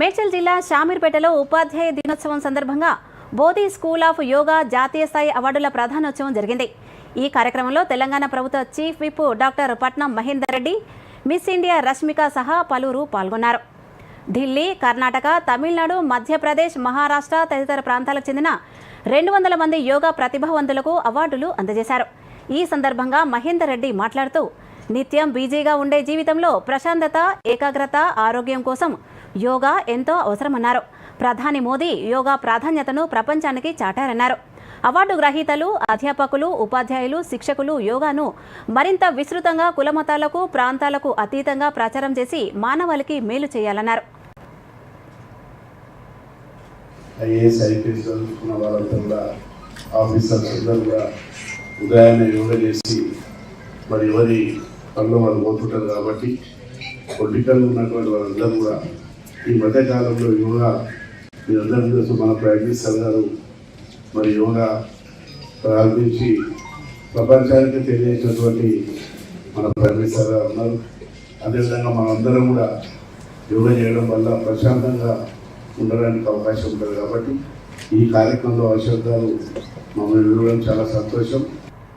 మేడ్చల్ జిల్లా షామీర్పేటలో ఉపాధ్యాయ దినోత్సవం సందర్భంగా బోధి స్కూల్ ఆఫ్ యోగా జాతీయ స్థాయి అవార్డుల ప్రధానోత్సవం జరిగింది. ఈ కార్యక్రమంలో తెలంగాణ ప్రభుత్వ chief whip doctor Patnam Mahender Reddy miss India Rashmika సహా పలువురు పాల్గొన్నారు. ఢిల్లీ కర్ణాటక తమిళనాడు మధ్యప్రదేశ్ మహారాష్ట్ర తదితర ప్రాంతాలకు చెందిన రెండు వందల మంది యోగా ప్రతిభావంతులకు అవార్డులు అందజేశారు. ఈ సందర్భంగా మహేందర్ రెడ్డి మాట్లాడుతూ నిత్యం బిజీగా ఉండే జీవితంలో ప్రశాంతత ఏకాగ్రత ఆరోగ్యం కోసం యోగా ఎంతో అవసరమన్నారు. ప్రధాని మోదీ యోగా ప్రాధాన్యతను ప్రపంచానికి చాటారన్నారు. అవార్డు గ్రహీతలు అధ్యాపకులు ఉపాధ్యాయులు శిక్షకులు యోగాను మరింత విస్తృతంగా కులమతాలకు ప్రాంతాలకు అతీతంగా ప్రచారం చేసి మానవాళికి మేలు చేయాలన్నారు. ఐఏఎస్ ఐపీఎస్ చదువుకున్న వాళ్ళంతా కూడా ఆఫీసర్స్ అందరూ కూడా ఉదయాన్నే యోగా చేసి మరి ఎవరి పనులు వాళ్ళు పోతుంటారు కాబట్టి పొలిటికల్ ఉన్నటువంటి వాళ్ళందరూ కూడా ఈ మధ్య కాలంలో యోగా మీరందరూ తెలుసు మన ప్రైమ్ గారు. మరి యోగా ప్రారంభించి ప్రపంచానికి తెలియజేసినటువంటి మన ప్రయత్నిస్తారు గారు ఉన్నారు. అదేవిధంగా మనందరం కూడా యోగా చేయడం వల్ల ప్రశాంతంగా ఉండడానికి అవకాశం ఉంటుంది కాబట్టి ఈ కార్యక్రమంలో అశోక్ గారు మమ్మల్ని వినడం చాలా సంతోషం.